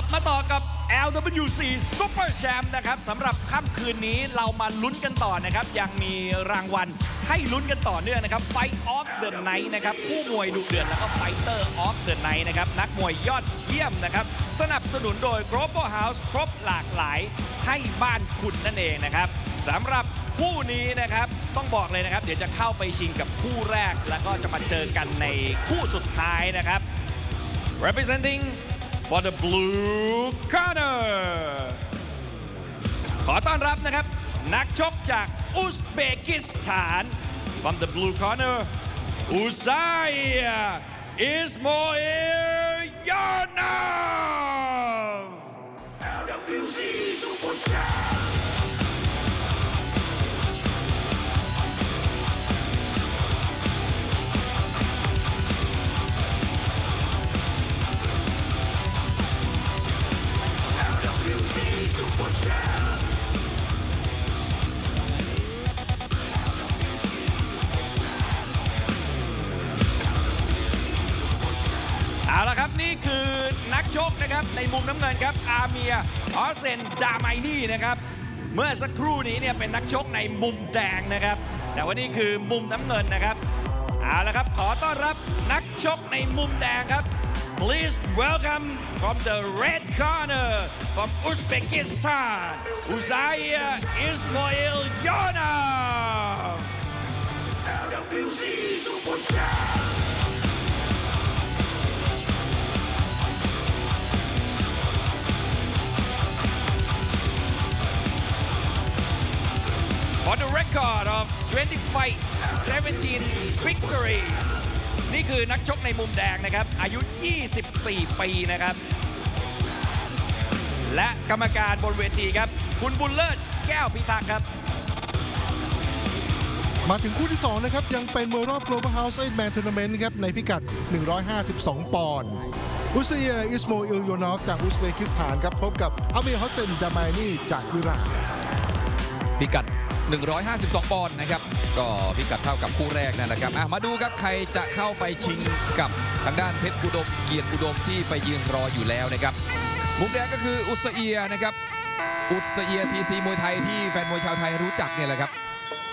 ับมาต่อกับ LWC Super Champ นะครับสำหรับค่ำคืนนี้เรามาลุ้นกันต่อนะครับ ยังมีรางวัลให้ลุ้นกันต่อเนื่องนะครับ Fight of the Night นะครับผู้มวยดุเดือดแล้วก็ Fighter of the Night นะครับนักมวยยอดเยี่ยมนะครับ สนับสนุนโดย Global House ครบหลากหลายให้บ้านคุณนั่นเองนะครับสำหรับคู่นี้นะครับต้องบอกเลยนะครับ เดี๋ยวจะเข้าไปชิงกับคู่แรก แล้วก็จะมาเจอกันในคู่สุดท้ายนะครับ representing for the blue corner ขอต้อนรับนะครับ นักชกจากอุซเบกิสถาน from the blue corner อุซายอิสโมอิลยานา เอาละครับนี่คือนักชกนะครับในมุมน้ำเงินครับอาเมียออสเซนดาไมนี่นะครับเมื่อสักครู่นี้เนี่ยเป็นนักชกในมุมแดงนะครับ แต่ว่านี่คือมุมน้ำเงินนะครับเอาละครับขอต้อนรับนักชกในมุมแดงครับ Please welcome from the red corner from Uzbekistan Uzaya Ismail Yonov For the record of 20 fight 17 victory นี่คือนักชกในมุมแดงนะครับ อายุ 24 ปีนะครับ และกรรมการบนเวทีครับ คุณบุญเลิศแก้วพิทักษ์ครับ มาถึงคู่ที่ 2 นะครับ ยังเป็นมวยรอบ Global House 8 Man Tournament ครับ ในพิกัด 152 ปอนด์อุซเอียอิสโมอิลโยนอฟ จากอุซเบกิสถานครับ พบกับอาเมียฮอสเซนดามานีจากอิหร่านพิกัด 152 ปอนด์นะครับ ก็พิกัดเท่ากับคู่แรกนั่นแหละครับมาดูครับใครจะเข้าไปชิงกับทางด้านเพชรอุดมเกียรติอุดมที่ไปยืนรออยู่แล้วนะครับ มุมแดงก็คืออุสเอียนะครับ อุสเอียทีซีมวยไทยที่แฟนมวยชาวไทยรู้จักเนี่ยแหละครับ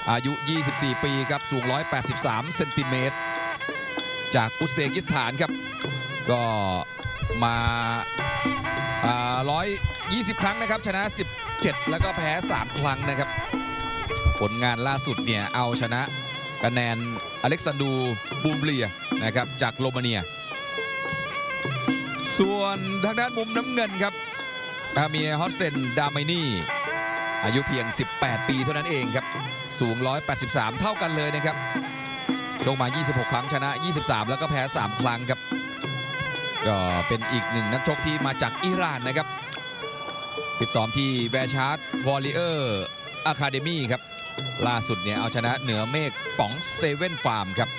อายุ 24 ปีครับ สูง 183 เซนติเมตร จากอุซเบกิสถานครับ ก็มาอ่า120 ครั้งนะครับ ชนะ 17 แล้วก็แพ้ 3 ครั้งนะครับ ผลงานล่าสุดเนี่ยเอาชนะคะแนนอเล็กซานดูบูมเลียนะครับจากโรมาเนีย ส่วนทางด้านมุมน้ำเงินครับอาเมียฮอสเซนดาไมนี่ อายุเพียง 18 ปีเท่านั้นเองครับ สูง 183 เท่ากันเลยนะครับลงมา 26 ครั้งชนะ 23 แล้วก็แพ้ 3 ครั้งครับ ก็เป็นอีกหนึ่งนักชกที่มาจากอิหร่านนะครับฟิตซ้อมที่แวร์ชาร์ดวอลเลอร์อะคาเดมี่ครับ ล่าสุดเนี่ยเอาชนะเหนือเมฆป๋องเซเว่นฟาร์มครับ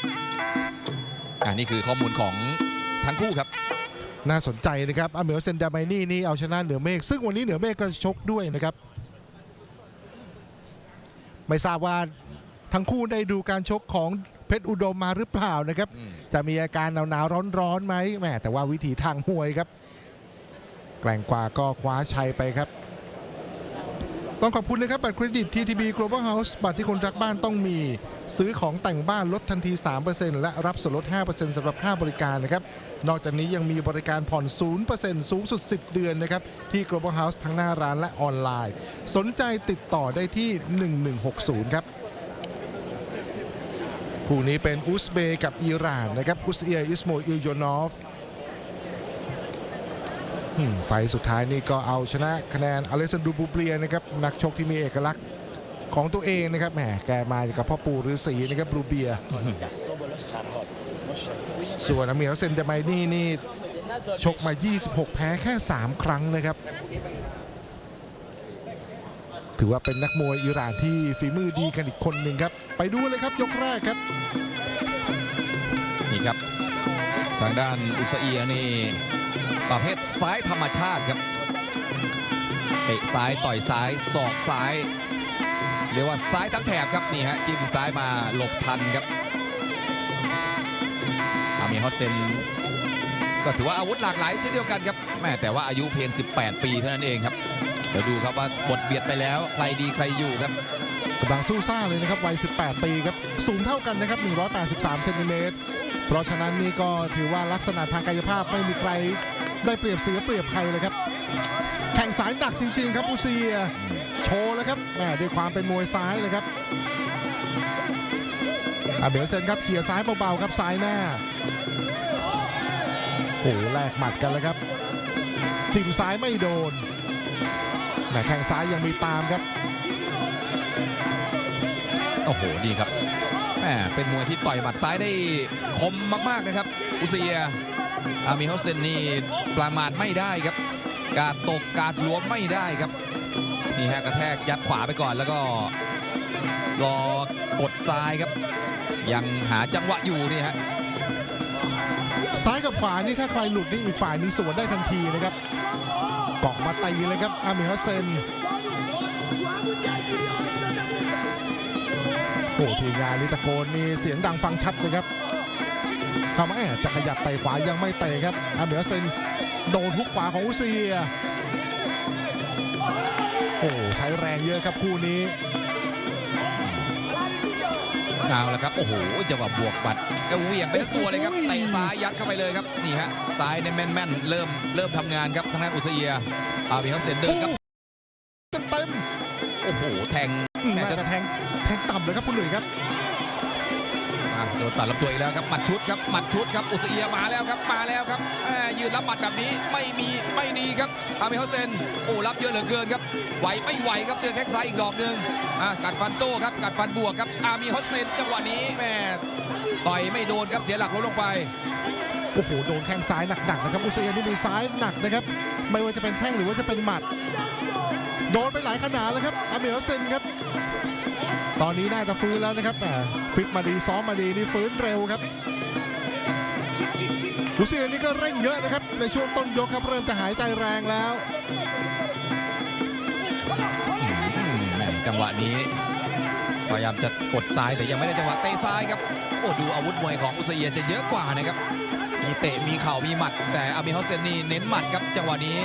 อันนี้คือข้อมูลของทั้งคู่ครับ น่าสนใจนะครับอาเมียฮอสเซนดามานีนี่เอาชนะเหนือเมฆซึ่งวันนี้เหนือเมฆก็ชกด้วยนะครับ ไม่ทราบว่าทั้งคู่ได้ดูการชกของเพชรอุดมมาหรือเปล่านะครับ อืม จะมีอาการหนาวๆร้อนๆไหมแหมแต่ว่าวิถีทางมวยครับ แกร่งกว่าก็คว้าชัยไปครับ ต้องขอบคุณนะครับบัตรเครดิต TTB Global House บัตรที่คนรักบ้านต้องมี ซื้อของแต่งบ้านลดทันที 3%และรับส่วนลด 5%สำหรับค่าบริการนะครับ นอกจากนี้ยังมีบริการผ่อน 0%สูงสุด 10 เดือนนะครับ ที่ Global House ทั้งหน้าร้านและออนไลน์ สนใจติดต่อได้ที่ 1160 ครับคู่นี้เป็นอุซเบกับอิหร่านนะครับอุซเอียอิสโมอิลโยนอฟ ไฟสุดท้ายนี่ก็เอาชนะคะแนนอเลสซานดูบูเบียนะครับนักชกที่มีเอกลักษณ์ของตัวเองนะครับแหมแกมาจากพ่อปู่ฤาษีนะครับบูเบีย ส่วนอเมียเซนเดไมนี่นี่ชกมา 26 แพ้แค่ 3 ครั้งนะครับ ถือว่าเป็นนักมวยอิหร่านที่ฝีมือดีกันอีกคนหนึ่งครับ ไปดูเลยครับยกแรกครับ นี่ครับ ทางด้านอุสเอียนี่ ประเภทซ้ายธรรมชาติครับเตะซ้ายต่อยซ้ายศอกซ้าย เรียกว่าซ้ายทั้งแถบครับนี่ฮะจิ้มซ้ายมาหลบทันครับอามีฮอตเซนก็ถือว่าอาวุธหลากหลายเช่นเดียวกันครับแม่แต่ว่าอายุเพียง 18 ปีเท่านั้นเองครับเดี๋ยวดูครับว่าบทเบียดไปแล้วใครดีใครอยู่ครับกำลังสู้ซ่าเลยนะครับวัย 18 ปีครับสูงเท่ากันนะครับ 183 เซนติเมตรเพราะฉะนั้นนี่ก็ถือว่าลักษณะทางกายภาพไม่มีใคร ได้เปรียบเสียเปรียบใครเลยครับ แข่งสายหนักจริง ๆ ครับอุเซียโชว์แล้วครับแหมด้วยความเป็นมวยซ้ายเลยครับอาเบลเซนครับเขี่ยซ้ายเบาๆครับซ้ายหน้าโอ้โหแลกหมัดกันแล้วครับจิ้มซ้ายไม่โดนแต่แข้งซ้ายยังมีตามครับโอ้โหนี่ครับแหมเป็นมวยที่ต่อยหมัดซ้ายได้คมมากๆนะครับอุเซีย อามีเฮาเซนนี่ประมาทไม่ได้ครับ การตกการหลวมไม่ได้ครับนี่ฮะกระแทกยัดขวาไปก่อนแล้วก็รอกดซ้ายครับ ยังหาจังหวะอยู่นี่ฮะซ้ายกับขวานี่ถ้าใครหลุดนี่อีกฝ่ายนี้สวนได้ทันทีนะครับเกาะมาตีเลยครับอามิฮัสเซนโอ้ทีมงานนี่ตะโกนนี่เสียงดังฟังชัดเลยครับ ทำไมจะขยับเตะขวายังไม่เตะครับอามิฮัสเซนโดนทุกขวาของอุเซียโอ้ใช้แรงเยอะครับคู่นี้เอาละครับ โอ้โหจังหวะบวกบัดก็เหวี่ยงไปทั้งตัวเลยครับโอ้โหเตะซ้ายยัดเข้าไปเลยครับนี่ฮะซ้ายเนี่ยแม่นๆเริ่มเริ่มทำงานครับทางด้านอุสเอียอาบีเขาเซนเดินครับเต็มเต็มโอ้โหแทงๆแม่น่าจะจะแทงแทงต่ำเลยครับคุณหนุ่ยครับอะโดน ตัดลำตัวอีกแล้วครับหมัดชุดครับหมัดชุดครับอุสเอียมาแล้วครับมาแล้วครับแม่ยืนรับหมัดแบบนี้ไม่มีไม่ดีครับอาบีเขาเซนโอ้รับเยอะเหลือเกินครับไหวไม่ไหวครับเจอแข้งซ้ายอีกดอกหนึ่งอะกัดฟันโต้ครับกัดฟันบวกครับอามีฮอเซนจังหวะนี้แม่ต่อยไม่โดนครับเสียหลักล้มลงไปโอ้โหโดนแข้งซ้ายหนักๆนะครับอุซเอียนี่มีซ้ายหนักนะครับไม่ว่าจะเป็นแข้งหรือว่าจะเป็นหมัด โดนไปหลายขนาดแล้วครับอาเมลเซนครับ ตอนนี้น่าจะฟื้นแล้วนะครับอ่ฟิตมาดีซ้อมมาดีนี่ฟื้นเร็วครับอุเอียนนี่ก็เร่งเยอะนะครับ ในช่วงต้นยกครับเริ่มจะหายใจแรงแล้วอืมจังหวะนี้พยายามจะกดซ้ายแต่ยังไม่ได้จังหวะเตะซ้ายครับโอ้ดูอาวุธมวยของอุสเอียนจะเยอะกว่านะครับ มีเตะมีเข่ามีหมัด แต่อามีฮอสเซนนี่เน้นหมัดครับจังหวะนี้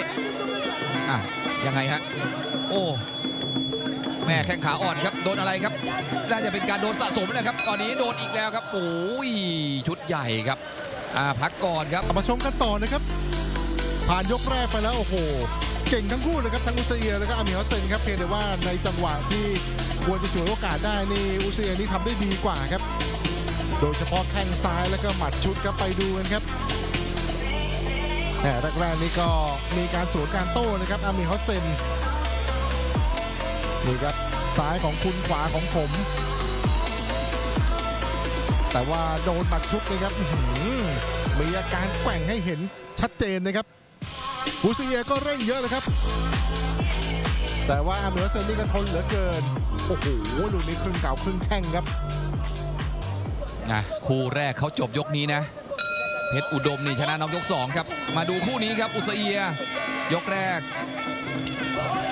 อะยังไงฮะโอ้ แม่แข้งขาอ่อนครับโดนอะไรครับน่าจะเป็นการโดนสะสมนะครับ ตอนนี้โดนอีกแล้วครับโอ้ยชุดใหญ่ครับอ่าพักก่อนครับมาชมกันต่อนะครับ ผ่านยกแรกไปแล้วโอ้โหเก่งทั้งคู่เลยครับทั้งอุซเอียแล้วก็อามิฮัสเซนครับเพียงแต่ว่าในจังหวะที่ควรจะฉวยโอกาสได้นี่อุซเอียนี่ทำได้ดีกว่าครับ โดยเฉพาะแข้งซ้ายแล้วก็หมัดชุดครับไปดูกันครับแหมแรกๆนี่ก็มีการสวนการโต้นะครับอามิฮัสเซน นี่ครับซ้ายของคุณขวาของผม แต่ว่าโดนหมัดชุดนะครับมีอาการแกว่งให้เห็นชัดเจนนะครับอุซเอียก็เร่งเยอะเลยครับ แต่ว่าอาเมลเซนนี่ก็ทนเหลือเกิน โอ้โหลูกนี้ครึ่งเก่าครึ่งแข้งครับนะคู่แรกเขาจบยกนี้นะ เพชรอุดมนี่ชนะน็อกยก 2 ครับ มาดูคู่นี้ครับอุสเอีย ยกแรก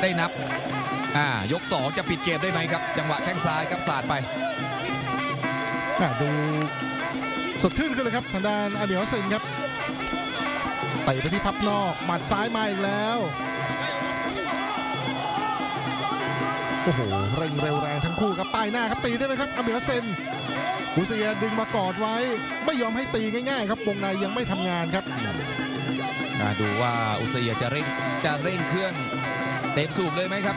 ได้นับ อ่ายก 2 จะปิดเกมได้ไหมครับ จังหวะแข้งซ้ายครับสาดไปแหม่ดูสดชื่นขึ้นเลยครับ ทางด้านอาเมลเซนครับเตะไปที่พับนอกหมัดซ้ายมาอีกแล้วโอ้โหเร่งเร็วแรงทั้งคู่ครับป้ายหน้าครับตีได้ไหมครับอาเมลเซนอุซเอียดึงมากอดไว้ ไม่ยอมให้ตีง่ายๆ ครับวงในยังไม่ทำงานครับมาดูว่าอุสเอียจะเร่งจะเร่งเครื่อง เต็มสูบเลยไหมครับ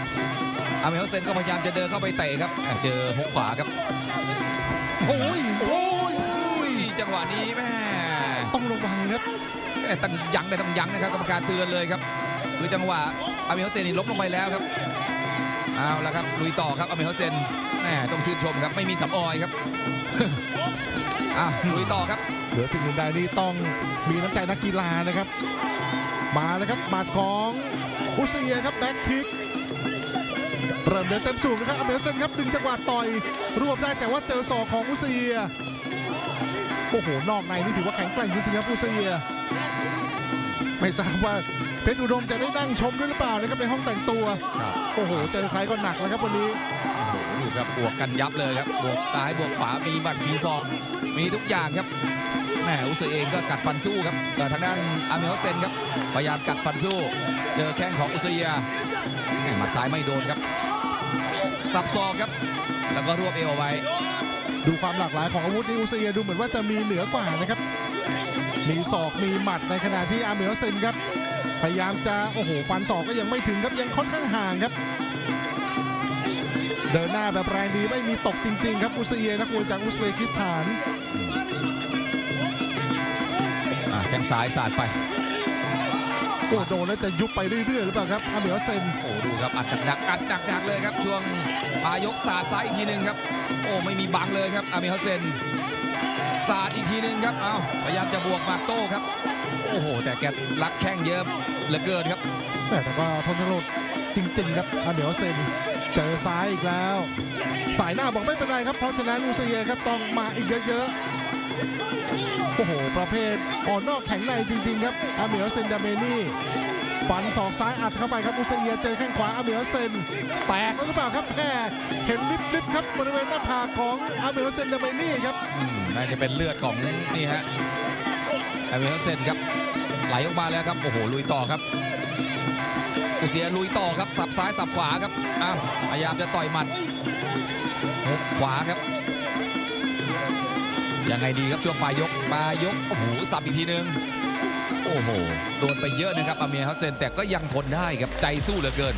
อาเมลเซนก็พยายามจะเดินเข้าไปเตะครับอะเจอฮุกขวาครับ โอ้ยโอ้ยอุ้ยจังหวะนี้แม่ต้องระวังครับเอ้ยต้องยั้งแต่ต้องยั้งนะครับกรรมการเตือนเลยครับคือจังหวะอาเมลเซนนี่ล้มลงไปแล้วครับเอาละครับลุยต่อครับอาเมลเซนแม่ต้องชื่นชมครับไม่มีสำออยครับอะลุยต่อครับเหลือสิ่งอื่นใดนี่ต้องมีน้ำใจนักกีฬานะครับ มาแล้วครับหมัดของอุซเอียครับแบ็คคิกเริ่มเดินเต็มสูบนะครับอเมลเซนครับดึงจังหวะต่อยรวบได้แต่ว่าเจอศอกของอุซเอียโอ้โหนอกในนี่ถือว่าแข็งแกร่งจริงๆครับอุซเอียไม่ทราบว่าเพชรอุดมจะได้นั่งชมด้วยหรือเปล่านะครับในห้องแต่งตัวครับโอ้โหเจอใครก็หนักแล้วครับวันนี้โอ้โหดูครับบวกกันยับเลยครับบวกซ้ายบวกขวามีหมัดมีศอกมีทุกอย่างครับ แหมอุสเองก็กัดฟันสู้ครับแต่ทางด้านอาเมลเซนครับพยายามกัดฟันสู้ เจอแข้งของอุสเอียแหมัดซ้ายไม่โดนครับ สับซอกครับ แล้วก็รวบเอวเอาไว้ ดูความหลากหลายของอาวุธนี่อุซเอียดูเหมือนว่าจะมีเหนือกว่านะครับ มีศอกมีหมัดในขณะที่อาเมลเซนครับ พยายามจะโอ้โหฟันศอกก็ยังไม่ถึงครับยังค่อนข้างห่างครับเดินหน้าแบบแรงดีไม่มีตกจริงๆ ครับอุซเอียนักมวยจากอุซเบกิสถาน งซ้ายสาดไปโอ้โดนแล้วจะยุบไปเรื่อยๆหรือเปล่าครับอาร์เมลเซนโอ้ดูครับอัดจักดักอัดจักดักเลยครับช่วงปลายกสาดซ้ายอีกทีหนึ่งครับ โอ้ไม่มีบังเลยครับอามิฮัสเซนสาดอีกทีหนึ่งครับเอาพยายามจะบวกหมัดโต้ครับ โอ้โห แต่แกรักแข้งเยอะเหลือเกินครับ แต่แต่ก็ทนทรดจริงๆครับอาร์เมลเซนเจอซ้ายอีกแล้ว สายหน้าบอกไม่เป็นไรครับเพราะฉะนั้นอุซเอียครับต้องมาอีกเยอะๆ โอ้โห ประเภทอ่อนนอกแข็งในจริงๆครับอาร์เมลเซนดาเมนี่ฟันศอกซ้ายอัดเข้าไปครับอุซเอียเจอแข้งขวาอาร์เมลเซนแตกแล้วหรือเปล่าครับแหมเห็นลิบๆครับบริเวณหน้าผากของอาร์เมลเซนดาเมนี่ครับน่าจะเป็นเลือดของนี่ฮะอามิฮัสเซนครับไหลออกมาแล้วครับโอ้โหลุยต่อครับอุเซียลุยต่อครับสับซ้ายสับขวาครับอ้าวพยายามจะต่อยหมัดขวาครับ ยังไงดีครับช่วงปลายยกปลายยกโอ้โหสับอีกทีนึงโอ้โหโดนไปเยอะนะครับอาเมียฮัสเซนแต่ก็ยังทนได้ครับใจสู้เหลือเกิน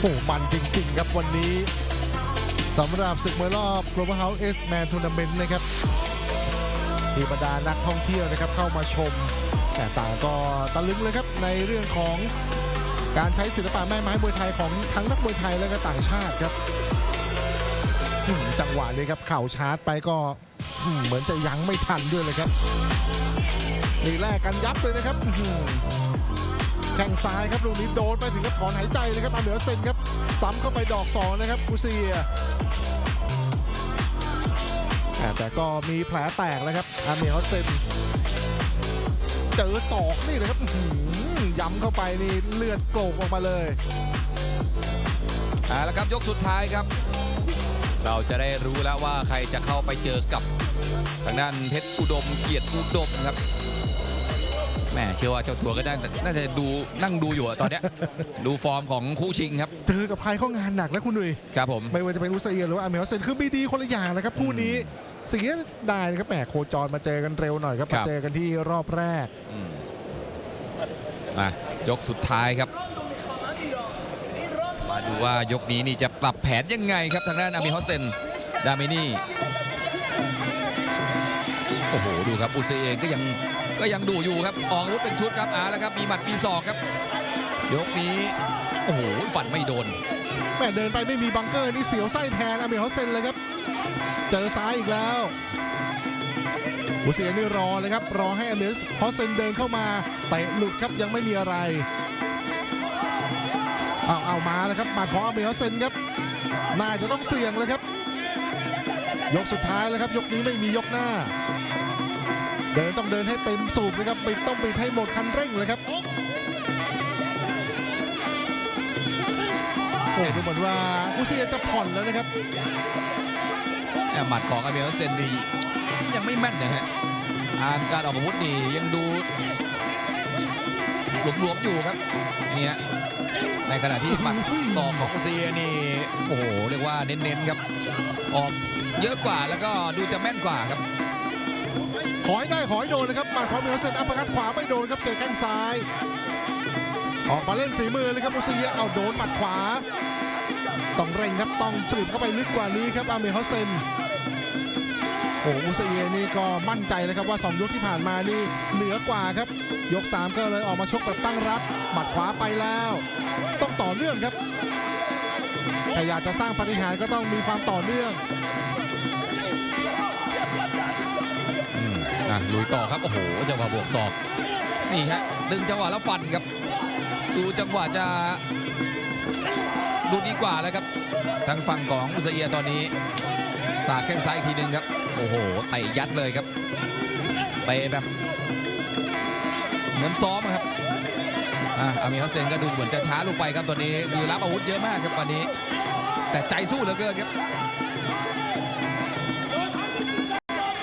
โอ้มันจริง ๆ ครับวันนี้สำหรับศึกมวยรอบ Global House S Man Tournament นะครับมีบรรดานักท่องเที่ยวนะครับเข้ามาชม แต่ต่างก็ตะลึงเลยครับในเรื่องของ การใช้ศิลปะแม่ไม้มวยไทยของทั้งนักมวยไทยและก็ต่างชาติครับจังหวะนี้ครับเข่าชาร์จไปก็เหมือนจะยั้งไม่ทันด้วยเลยครับนี่แลกกันยับเลยนะครับแข้งซ้ายครับลูกนี้โดนไปถึงกับถอนหายใจเลยครับอาเหนือเซนครับซ้ำเข้าไปดอกสองนะครับอุเซียแต่ก็มีแผลแตกแล้วครับอาเมียเซนเจอศอกนี่นะครับ ย้ำเข้าไปนี่เลือดโกรกออกมาเลยเอาละครับยกสุดท้ายครับ เราจะได้รู้แล้วว่าใครจะเข้าไปเจอกับทางด้านเพชรอุดมเกียรติอุดมครับแหมเชื่อว่าเจ้าตัวก็ได้น่าจะดูนั่งดูอยู่อะตอนเนี้ย ดูฟอร์มของคู่ชิงครับ เจอกับใครก็งานหนักแล้วคุณดุยครับผม ไม่ว่าจะเป็นอุเซียหรือว่าอาเมียเซนคือมีดีคนละอย่างนะครับคู่นี้เสียดายนะครับแหมโคจรมาเจอกันเร็วหน่อยครับครัมาบเจอกันที่รอบแรกอื มอะยกสุดท้ายครับ มาดูว่ายกนี้นี่จะปรับแผนยังไงครับทางด้านอามิฮอสเซน ดาเมนี่ โอ้โห ดูครับอุซเองก็ยังก็ยังดูอยู่ครับ ออกอาวุธเป็นชุดครับอาแล้วครับ มีหมัดมีศอกครับ ยกนี้ โอ้โหฟันไม่โดนแม่เดินไปไม่มีบังเกอร์นี่เสียวไส้แทนอาเมียเซนเลยครับ เจอซ้ายอีกแล้ว อุเซียนี่รอเลยครับ รอให้อาเมียเซนเดินเข้ามาเตะหลุดครับยังไม่มีอะไรเอาเอามาแล้วครับมัดของอาเมียเซนครับน่าจะต้องเสี่ยงเลยครับ ยกสุดท้ายแล้วครับ ยกนี้ไม่มียกหน้า เดินต้องเดินให้เต็มสูบนะครับปิดต้องปิดให้หมดคันเร่งเลยครับโอ้ดูเหมือนว่าอุเซียจะผ่อนแล้วนะครับบหมัดของอาเมียเซนนี่ ยังไม่แม่นนะฮะอ่านการออกอาวุธนี่ยังดูหลวมๆอยู่ครับเนี่ยในขณะที่หมัดศอกของเซียนี่โอ้โหเรียกว่าเน้นๆครับ ออกเยอะกว่าแล้วก็ดูจะแม่นกว่าครับขอให้ได้ขอให้โดนนะครับหมัดของเมลเซนอัปปอร์คัตขวาไม่โดนครับเจอแข้งซ้าย ออกมาเล่นฝีมือเลยครับอุซเซียเอาโดนหมัดขวา ต้องเร่งครับต้องสืบเข้าไปลึกกว่านี้ครับอาเมฮอสเซน โอ้อุซเอียนี่ก็มั่นใจเลยครับว่า 2 ยกที่ผ่านมานี่เหนือกว่าครับ ยก 3 ก็เลยออกมาชกแบบตั้งรับหมัดขวาไปแล้ว ต้องต่อเนื่องครับถ้าอยากจะสร้างปฏิหารก็ต้องมีความต่อเนื่องอะลุยต่อครับ โอ้โหจังหวะบวกศอก นี่ฮะ ดึงจังหวะแล้วฟันครับ ดูจังหวะจะดูดีกว่าแล้วครับ ทางฝั่งของอุซเอียตอนนี้ สาดแข้งซ้ายอีกทีหนึงครับ โอ้โหเตะยัดเลยครับเตะแบบเหมือนซ้อมครับอะอามีฮัสเซนก็ดูเหมือนจะช้าลงไปครับตอนนี้คือรับอาวุธเยอะมากครับตอนนี้ แต่ใจสู้เหลือเกินครับ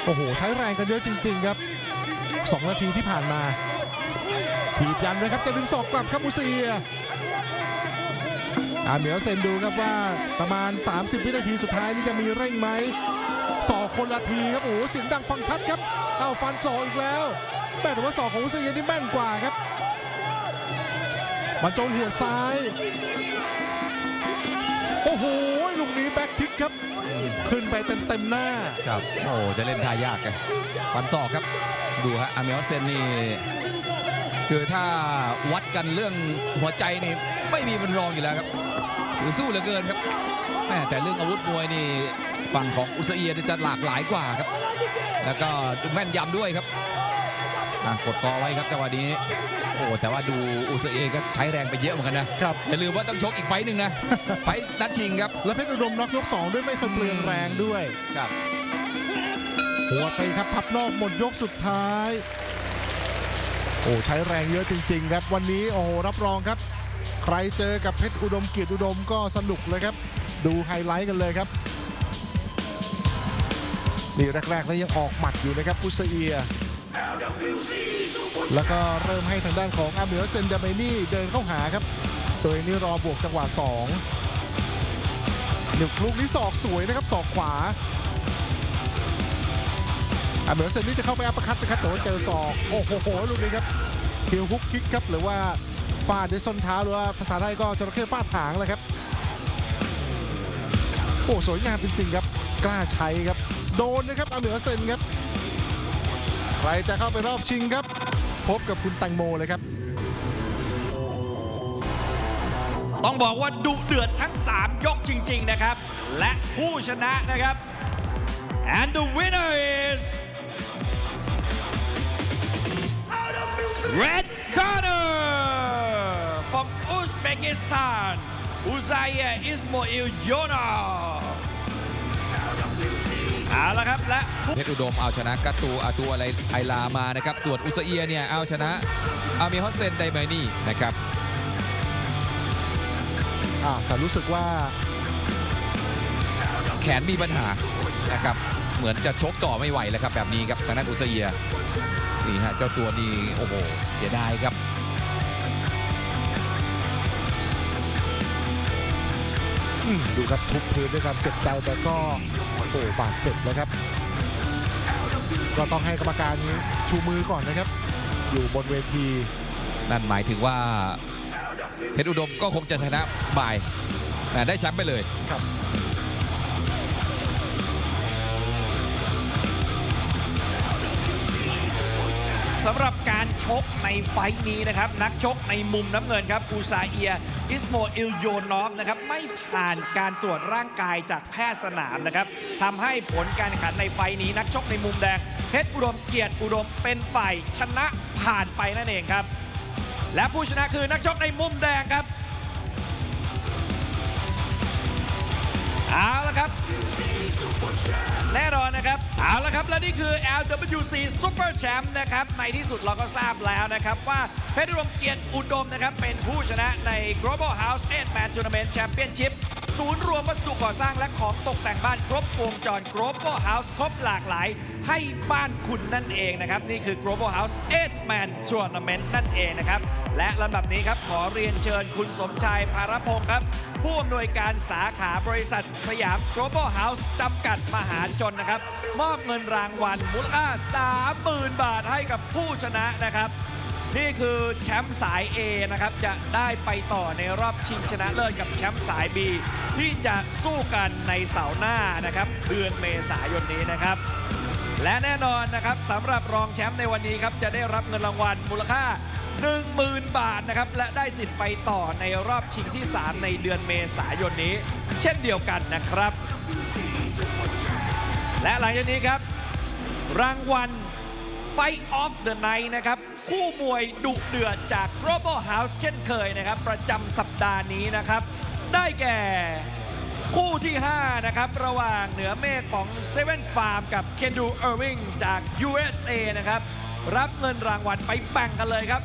โอ้โห ใช้แรงกันเยอะจริง ๆ ครับ 2 นาทีที่ผ่านมาถีบยันนะครับจะดึงศอกกลับครับอุเซีย อาเหมียวเซนดูครับว่าประมาณ 30 วินาทีสุดท้ายนี่จะมีเร่งไหมศอกคนละทีครับโอ้โหเสียงดังฟังชัดครับเอาฟันศอกอีกแล้วแม่แต่ว่าศอกของอุเซียนี่แม่นกว่าครับบรรจงหัวซ้าย โอ้โหลูกนี้แบ็คทิกครับ ขึ้นไปเต็มๆหน้าครับโอ้จะเล่นท่ายากกันฟันศอกครับ ดูฮะอาเมลเซนนี่คือถ้าวัดกันเรื่องหัวใจนี่ไม่มีมันรองอยู่แล้วครับ คือสู้เหลือเกินครับแม่แต่เรื่องอาวุธมวยนี่ฝั่งของอุสเอียจะหลากหลายกว่าครับ แล้วก็ดูแม่นยำด้วยครับอะกดกอไว้ครับจังหวะนี้โอ้แต่ว่าดูอุสเอียก็ใช้แรงไปเยอะเหมือนกันนะครับอย่าลืมว่าต้องชกอีกไฟต์หนึ่งนะ ไฟต์นัดชิงครับ และเพชรอุดมน็อกยก2ด้วยไม่เคยเปลืองแรงด้วยครับหัวไปครับพับนอกหมดยกสุดท้าย โอ้ใช้แรงเยอะจริง ๆ ครับวันนี้โอ้โหรับรองครับ ใครเจอกับเพชรอุดมเกียรติอุดมก็สนุกเลยครับ ดูไฮไลท์กันเลยครับนี่แรกๆแล้วยังออกหมัดอยู่นะครับอุสเอีย แล้วก็เริ่มให้ทางด้านของอาเมียเซนเดเมนี่เดินเข้าหาครับ ตัวเองนี่รอบวกจังหวะ2หนึ่งลูกนี้ศอกสวยนะครับศอกขวาอาเหมือเซนนี่จะเข้าไปอัปร์คัตนะครับแต่ว่าเจอศอก โอ้โหลูกนี้ครับฮิลฮุกคิกครับหรือว่า ฟาดด้วยส้นเท้าหรือว่าภาษาไทยก็จระเข้ฟาดหางแหละครับ โอ้สวยงามจริงๆครับ กล้าใช้ครับ โดนนะครับอาเหมือนเซนครับ ใครจะเข้าไปรอบชิงครับ พบกับคุณแตงโมเลยครับ ต้องบอกว่าดุเดือดทั้ง 3 ยกจริง ๆ นะครับ และผู้ชนะนะครับ and the winner is red corner from Uzbekistan Uzaya Ismail Yonov เอาละครับและผู้เพชรอุดมเอาชนะกัตตูอาตูอะไรไอลามานะครับ ส่วนอุสเอียเนี่ยเอาชนะอามีฮอสเซนไดเมนี่นะครับอ่าแต่รู้สึกว่า แขนมีปัญหานะครับเหมือนจะชกต่อไม่ไหวแล้วครับแบบนี้ครับทางด้านอุสเอียนี่ฮะเจ้าตัวนี้โอ้โหเสียดายครับ ดูครับทุบพื้นด้วยความเจ็บใจแต่ก็โอ้บาดเจ็บแล้วครับ ก็ต้องให้กรรมการชูมือก่อนนะครับ อยู่บนเวที นั่นหมายถึงว่าเพชรอุดมก็คงจะชนะบ่ายอ่าได้แชมป์ไปเลยครับสำหรับการ ชกในไฟนี้นะครับ นักชกในมุมน้ำเงินครับอูซาเอีย อิสโมอิลโยนอฟนะครับไม่ผ่านการตรวจร่างกายจากแพทย์สนามนะครับทำให้ผลการแข่งขันในไฟนี้ นักชกในมุมแดงเพชรอุดมเกียรติอุดมเป็นฝ่ายชนะผ่านไปนั่นเองครับ และผู้ชนะคือนักชกในมุมแดงครับเอาละครับ แน่นอนนะครับ เอาละครับ และนี่คือ LWC Super Champ นะครับ ในที่สุดเราก็ทราบแล้วนะครับว่าเพชรรวมเกียรติอุดมนะครับ เป็นผู้ชนะใน Global House 8 Man Tournament Championship ศูนย์รวมวัสดุก่อสร้างและของตกแต่งบ้านครบวงจร Global House ครบหลากหลาย ให้บ้านคุณนั่นเองนะครับ นี่คือ Global House 8 Man Tournament นั่นเองนะครับ และลำดับนี้ครับขอเรียนเชิญคุณสมชายภารพงศ์ครับ ผู้อำนวยการสาขาบริษัทสยาม Global House จำกัดมหาชนนะครับ มอบเงินรางวัลมูลค่า30,000 บาทให้กับผู้ชนะนะครับ นี่คือแชมป์สาย A นะครับ จะได้ไปต่อในรอบชิงชนะเลิศกับแชมป์สาย B ที่จะสู้กันในเสาร์หน้านะครับ เดือนเมษายนนี้นะครับ และแน่นอนนะครับสำหรับรองแชมป์ในวันนี้ครับ จะได้รับเงินรางวัลมูลค่า 10,000 บาทนะครับ และได้สิทธิ์ไปต่อในรอบชิงที่ 3 ในเดือนเมษายนนี้ เช่นเดียวกันนะครับ และหลังจากนี้ครับ รางวัล Fight of the Night นะครับ คู่มวยดุเดือดจาก Global House เช่นเคยนะครับ ประจำสัปดาห์นี้นะครับ ได้แก่คู่ที่ 5 นะครับ ระหว่างเหนือเมฆของเซเว่นฟาร์มกับเคนดูเออร์วิงจาก USA นะครับ รับเงินรางวัลไปแบ่งกันเลยครับ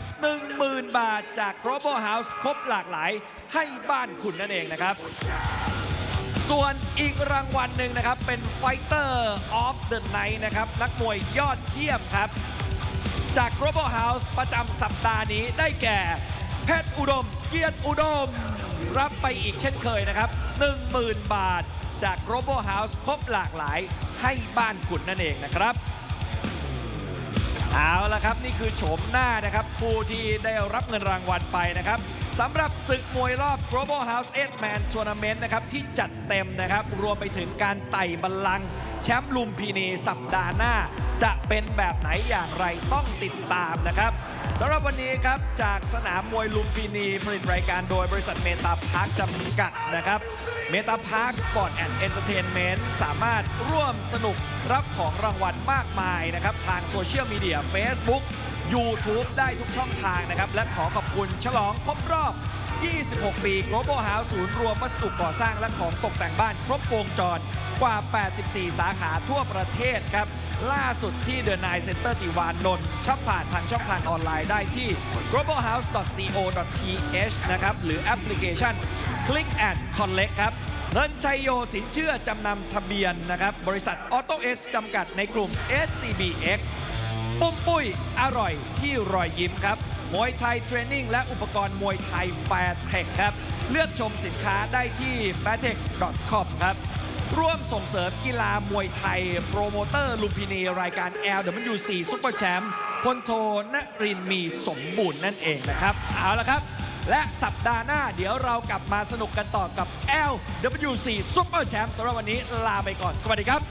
10,000 บาทจาก Global House ครบหลากหลายให้บ้านคุณนั่นเองนะครับส่วนอีกรางวัลหนึ่งนะครับ เป็น Fighter of the Night นะครับ นักมวยยอดเยี่ยมครับ จาก Global House ประจำสัปดาห์นี้ได้แก่ เพชรอุดม เกียรติอุดม รับไปอีกเช่นเคยนะครับ 10,000 บาทจาก Global House ครบหลากหลายให้บ้านคุณนั่นเองนะครับเอาละครับ นี่คือโฉมหน้านะครับ ผู้ที่ได้รับเงินรางวัลไปนะครับสำหรับศึกมวยรอบ Global House 8 Man Tournament นะครับที่จัดเต็มนะครับ รวมไปถึงการไต่บัลลังก์แชมป์ลุมพินีสัปดาห์หน้า จะเป็นแบบไหนอย่างไรต้องติดตามนะครับสำหรับวันนี้ครับ จากสนามมวยลุมพินีผลิตรายการโดยบริษัทเมตาพาร์คจำกัดนะครับเมตาพาร์คสปอร์ตแอนด์เอนเตอร์เทนเมนต์สามารถร่วมสนุกรับของรางวัลมากมายนะครับ ทางโซเชียลมีเดีย Facebook YouTube ได้ทุกช่องทางนะครับ และขอขอบคุณฉลองครบรอบ 26 ปี Global House ศูนย์รวมวัสดุก่อสร้างและของตกแต่งบ้านครบวงจรกว่า 84 สาขาทั่วประเทศครับ ล่าสุดที่ The Nine Center ติวานนท์ช็อปผ่านทางช่องทางออนไลน์ได้ที่ globalhouse.co.th นะครับหรือแอปพลิเคชัน Click and Collect ครับเงินชัยโยสินเชื่อจำนำทะเบียนนะครับบริษัท Auto X จำกัดในกลุ่ม SCBX ปุ้มปุ้ยอร่อยที่รอยยิ้มครับมวยไทยเทรนนิ่งและอุปกรณ์มวยไทยแฟร์เทคครับ เลือกชมสินค้าได้ที่ f a t e c h c o m ครับ ร่วมส่งเสริมกีฬามวยไทย โปรโมเตอร์ลุมพินี รายการ LWC ซุปเปอร์แชมป์พลโทนรินมีสมบูรณ์นั่นเองนะครับ เอาละครับ และสัปดาห์หน้าเดี๋ยวเรากลับมาสนุกกันต่อกับ LWC ซุปเปอร์แชมป์สำหรับวันนี้ลาไปก่อน สวัสดีครับ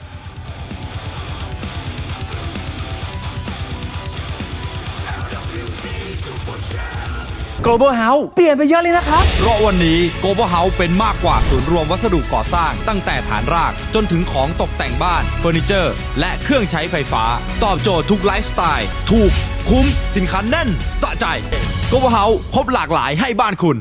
Global House เปลี่ยนไปเยอะเลยนะครับ เพราะวันนี้ Global House เป็นมากกว่าศูนย์รวมวัสดุก่อสร้าง ตั้งแต่ฐานรากจนถึงของตกแต่งบ้านเฟอร์นิเจอร์ และเครื่องใช้ไฟฟ้า ตอบโจทย์ทุกไลฟ์สไตล์ ถูก คุ้ม สินค้าแน่น สะใจ Global House ครบหลากหลายให้บ้านคุณ